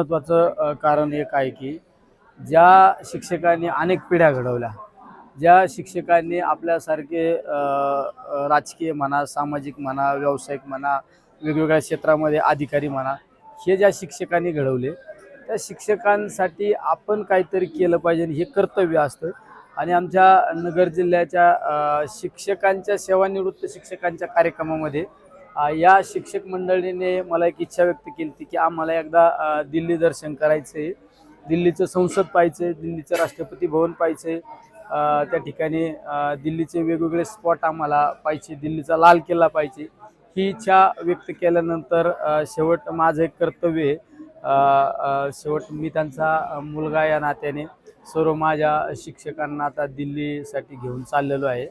महत्त्वाचं कारण एक आहे की ज्या शिक्षकांनी अनेक पिढ्या घडवल्या ज्या शिक्षकांनी आपल्यासारखे राजकीय म्हणा सामाजिक म्हणा व्यावसायिक म्हणा वेगवेगळ्या क्षेत्रामध्ये अधिकारी म्हणा हे ज्या शिक्षकांनी घडवले त्या शिक्षकांसाठी आपण काहीतरी केलं पाहिजे हे कर्तव्य असतं. आणि आमच्या नगर जिल्ह्याच्या शिक्षकांच्या सेवानिवृत्त शिक्षकांच्या कार्यक्रमामध्ये या शिक्षक मंडळीने मला एक इच्छा व्यक्त केली होती की आम्हाला एकदा दिल्ली दर्शन करायचं आहे दिल्लीचं संसद पाहायचं आहे दिल्लीचं राष्ट्रपती भवन पाहायचं आहे त्या ठिकाणी दिल्लीचे वेगवेगळे स्पॉट आम्हाला पाहिजे दिल्लीचा लाल किल्ला पाहिजे ही इच्छा व्यक्त केल्यानंतर शेवट माझं एक कर्तव्य आहे. शेवट मी त्यांचा मुलगा या नात्याने सर्व माझ्या शिक्षकांना आता दिल्लीसाठी घेऊन चाललेलो आहे.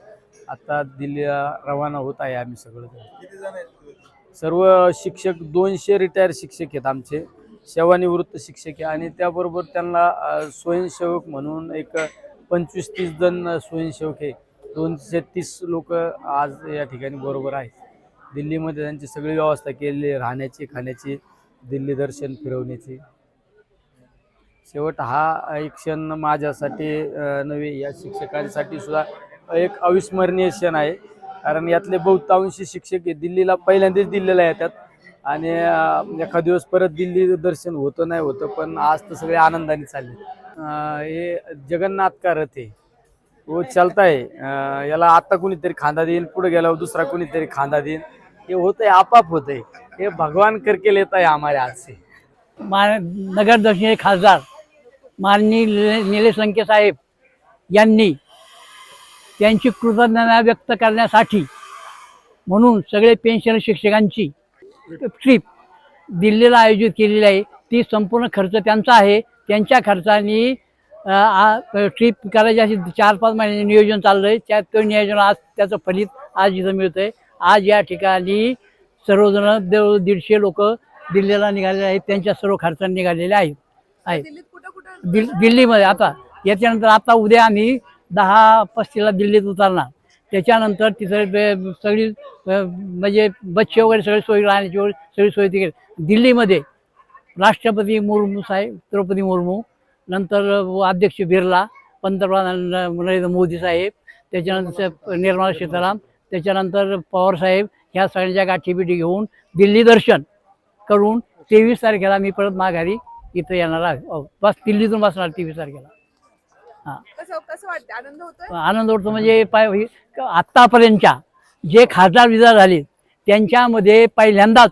आता दिल्लीला रवाना होत आहे आम्ही सगळं सर्व शिक्षक दोनशे रिटायर शिक्षक आहेत आमचे. सेवानिवृत्त शिक्षक आहे आणि त्याबरोबर त्यांना स्वयंसेवक म्हणून एक पंचवीस तीस जण स्वयंसेवक आहे. दोनशे तीस लोक आज या ठिकाणी बरोबर आहेत. दिल्लीमध्ये त्यांची सगळी व्यवस्था केलेली राहण्याची खाण्याची दिल्ली दर्शन फिरवण्याची. शेवट हा एक क्षण माझ्यासाठी नव्हे या शिक्षकांसाठी सुद्धा एक अविस्मरणीय क्षण आहे. कारण यातले बहुतांशी शिक्षक हे दिल्लीला पहिल्यांदाच दिल्लीला येतात आणि एखाद दिवस परत दिल्ली दर्शन होतं नाही होतं पण आज तर सगळे आनंदाने चालले. हे जगन्नाथ का रथ आहे व हो, चालताय याला आता कोणीतरी खांदा देईल पुढे गेल्यावर दुसरा कोणीतरी खांदा देईल हे होतंय आपाप होतंय. हे भगवान करके लेत आहे आम्हाला आजचे मा नगर खासदार माननीय निले- निलेश लंके साहेब यांनी त्यांची कृतज्ञता व्यक्त करण्यासाठी म्हणून सगळे पेन्शन शिक्षकांची ट्रिप दिल्लीला आयोजित केलेली आहे. ती संपूर्ण खर्च त्यांचा आहे. त्यांच्या खर्चाने ट्रिप करायची अशी चार पाच महिन्याचे नियोजन चाललं आहे त्या तो नियोजन आज त्याचं फलित आज इथं मिळतं आहे आज या ठिकाणी सर्वजण देव दीडशे लोक दिल्लीला निघालेले आहेत. त्यांच्या सर्व खर्चाने निघालेले आहेत. दिल दिल्लीमध्ये आता. याच्यानंतर आता उद्या आम्ही दहा पस्तीला दिल्लीत उतरणार. त्याच्यानंतर तिथं सगळी म्हणजे बच्चे वगैरे सगळी सोयी राहण्याची वगैरे सगळी सोय तिकडे. दिल्लीमध्ये राष्ट्रपती मुर्मू साहेब द्रौपदी मुर्मू नंतर अध्यक्ष बिर्ला पंतप्रधान नरेंद्र मोदी साहेब त्याच्यानंतर निर्मला सीताराम त्याच्यानंतर पवार साहेब ह्या सगळ्यांच्या गाठीबिटी घेऊन दिल्ली दर्शन करून तेवीस तारखेला मी परत माघारी इथं येणार आहे. अहो, बस दिल्लीतून बसणार तेवीस तारखेला. कसं कसं वाटतं आनंद होतोय? आनंद होतो म्हणजे पाय आत्तापर्यंतच्या जे खासदार विधार झाले त्यांच्यामध्ये पहिल्यांदाच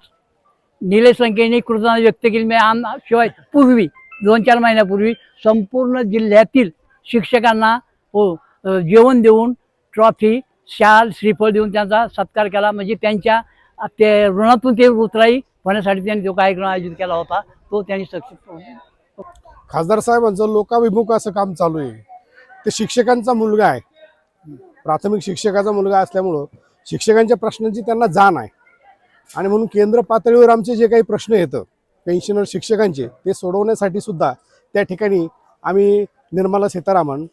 निलेश संख्येने कृतज्ञता व्यक्त केली. म्हणजे आम शिवाय पूर्वी दोन चार महिन्यापूर्वी संपूर्ण जिल्ह्यातील शिक्षकांना हो जेवण देऊन ट्रॉफी शाल श्रीफळ देऊन त्यांचा सत्कार केला. म्हणजे त्यांच्या ते ऋणातून ते उतराई होण्यासाठी त्यांनी जो कार्यक्रम आयोजित केला होता तो त्यांनी सक्सेस खासदार साहेबांचं लोकाभिमुख असं काम चालू आहे. ते शिक्षकांचा मुलगा आहे. प्राथमिक शिक्षकाचा मुलगा असल्यामुळं शिक्षकांच्या प्रश्नांची त्यांना जाण आहे. आणि म्हणून केंद्र पातळीवर आमचे जे काही प्रश्न येतं पेन्शनर शिक्षकांचे ते सोडवण्यासाठी सुद्धा त्या ठिकाणी आम्ही निर्मला सीतारामन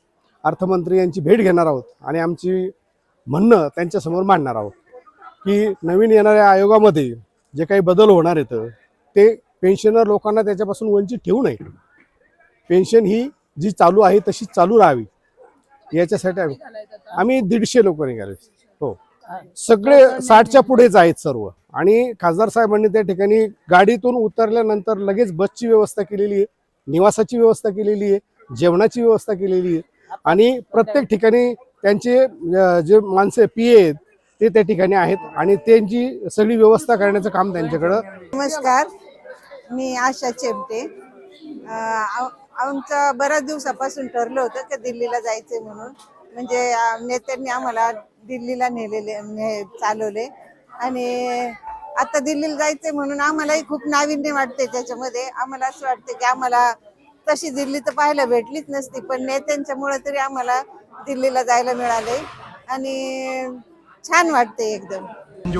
अर्थमंत्री यांची भेट घेणार आहोत आणि आमची म्हणणं त्यांच्यासमोर मांडणार आहोत की नवीन येणाऱ्या आयोगामध्ये जे काही बदल होणार येतं ते पेन्शनर लोकांना त्याच्यापासून वंचित ठेवू नये. पेन्शन ही जी चालू आहे तशीच चालू राहावी. याच्यासाठी आम्ही आम्ही दीडशे लोक निघाले हो. सगळे साठच्या पुढेच आहेत सर्व. आणि खासदार साहेबांनी त्या ठिकाणी गाडीतून उतरल्यानंतर लगेच बसची व्यवस्था केलेली आहे निवासाची व्यवस्था केलेली आहे जेवणाची व्यवस्था केलेली आहे. आणि प्रत्येक ठिकाणी त्यांचे जे माणसं पी आहेत ते त्या ठिकाणी आहेत. आणि त्यांची सगळी व्यवस्था करण्याचं काम त्यांच्याकडं नमस्कार. मी आशा चेमटे. आम- आमचं बऱ्याच दिवसापासून ठरलं होतं की दिल्लीला जायचंय म्हणून. म्हणजे नेत्यांनी आम्हाला दिल्लीला नेलेले ने चालवले. आणि आता दिल्लीला जायचंय म्हणून आम्हालाही खूप नाविन्य वाटते त्याच्यामध्ये. आम्हाला असं वाटते की आम्हाला तशी दिल्ली तर पाहायला भेटलीच नसती पण नेत्यांच्यामुळे तरी आम्हाला दिल्लीला जायला मिळाले आणि छान वाटते एकदम.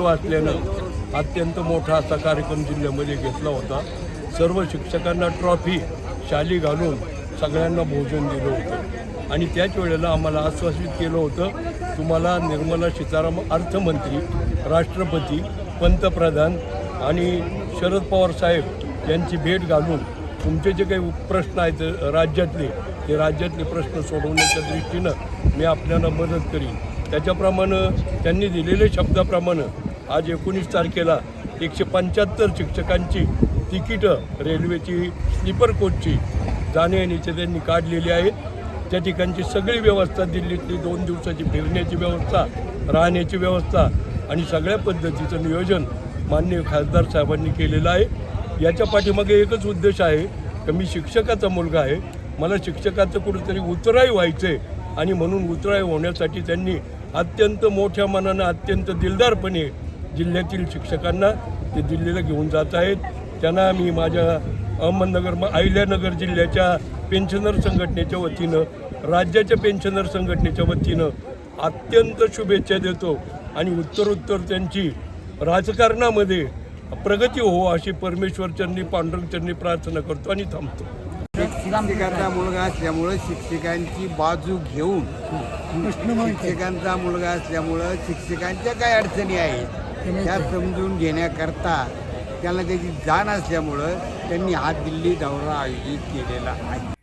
असल्यानं अत्यंत मोठा असा कार्यक्रम जिल्ह्यामध्ये घेतला होता. सर्व शिक्षकांना ट्रॉफी शाली घालून सगळ्यांना भोजन दिलं होतं. आणि त्याच वेळेला आम्हाला आश्वासित केलं होतं तुम्हाला निर्मला सीताराम अर्थमंत्री राष्ट्रपती पंतप्रधान आणि शरद पवार साहेब यांची भेट घालून तुमचे जे काही प्रश्न आहेत राज्यातले ते राज्यातले प्रश्न सोडवण्याच्या दृष्टीनं मी आपल्याला मदत करीन. त्याच्याप्रमाणे त्यांनी दिलेल्या शब्दाप्रमाणे आज एकोणीस तारखेला एकशे पंच्याहत्तर शिक्षकांची तिकीटं रेल्वेची स्लीपर कोचची जाणे येण्याचे त्यांनी काढलेली आहेत. त्या ठिकाणची सगळी व्यवस्था दिल्लीतली दोन दिवसाची फिरण्याची व्यवस्था राहण्याची व्यवस्था आणि सगळ्या पद्धतीचं नियोजन माननीय खासदार साहेबांनी केलेलं आहे. याच्या पाठीमागे एकच उद्देश आहे की मी शिक्षकाचा मुलगा आहे. मला शिक्षकाचं कुठेतरी उतराई व्हायचं आहे आणि म्हणून उतराई होण्यासाठी त्यांनी अत्यंत मोठ्या मनानं अत्यंत दिलदारपणे जिल्ह्यातील शिक्षकांना ते दिल्लीला घेऊन जात आहेत. त्यांना मी माझ्या अहमदनगर म- अहिल्यानगर जिल्ह्याच्या पेन्शनर संघटनेच्या वतीनं राज्याच्या पेन्शनर संघटनेच्या वतीनं अत्यंत शुभेच्छा देतो आणि उत्तरोत्तर त्यांची राजकारणामध्ये प्रगती हो अशी परमेश्वरचरणी पांडुरंगचरणी प्रार्थना करतो आणि थांबतो. शिक्षकाचा मुलगा असल्यामुळं शिक्षकांची बाजू घेऊन शिक्षकांचा मुलगा असल्यामुळं शिक्षकांच्या काय अडचणी आहेत? त्या समजून घेण्याकरता त्याला त्याची जाण असल्यामुळं त्यांनी हा दिल्ली दौरा आयोजित केलेला आहे.